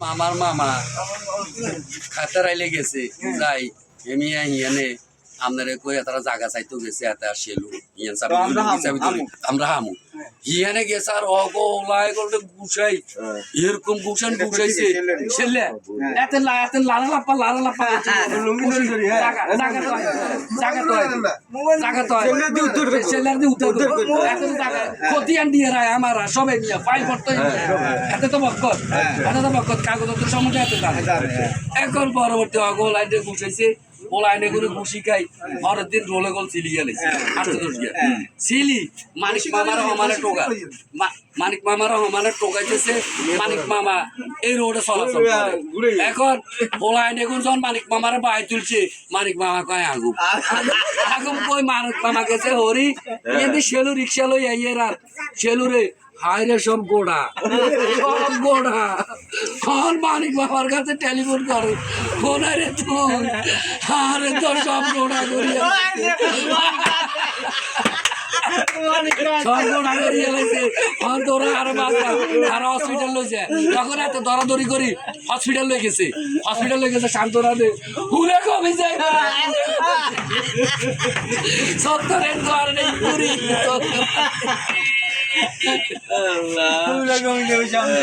আমার মামা। খাতারাইলে গেছে যাই এমি হিয়ানে আপনারা কই তারা জায়গা চাইতো গেছে এত আসেলু সেলু সাহেব আমরা হামু, হিয়ানে গেছে আর অগো লাই করতে গুছাই। এরকম গুছান গুছাইছে। ছেলে এত লা এত লালা লাপা লালা লাপা লুঙ্গি ধরে ধরি, হ্যাঁ। জায়গা জায়গা তো আছে, জায়গা তো আছে। জায়গা তো আছে। ছেলের দিয়ে উত্তর করব। ছেলের দিয়ে উত্তর। করব। এত জায়গা খতিয়ান দিয়ে রায় আমার সবাই নিয়ে। ফাইল করতে এত তো বকত এত তো বকত কাগজ তো এত এখন পরবর্তী ঘুষাইছে ও লাইনে করে ঘুষি খাই পরের দিন রোলে গল চিলি আটশো গিয়া। চিলি মানিক মামার হমানে টোকা। মানিক মামার হমানে টোকাইতেছে মানিক মামা এই রোডে চলাচল করে। এখন ও লাইনে কোন যখন মানিক মামারে বাই তুলছে মানিক মামা কয় আগুন। আগুন কই মানিক মামা গেছে হরি এদি শেলু রিক্সা লই আইয়ের আর শেলু রে হায় রে সব গোড়া সব গোড়া। কখন মানিক বাবার কাছে টেলিফোন করে। ফোন রে তুই আরে তো সব গোড়া করিয়া সব করিয়া লাইছে। এখন তোরা আরও বাঁচা আর হসপিটাল লইছে। তখন এত দরাদরি করি হসপিটাল লই গেছে। হসপিটাল লই গেছে শান্তরা দে। হুলে কমে যায়? সত্তরের নেই পুরি আল্লাহ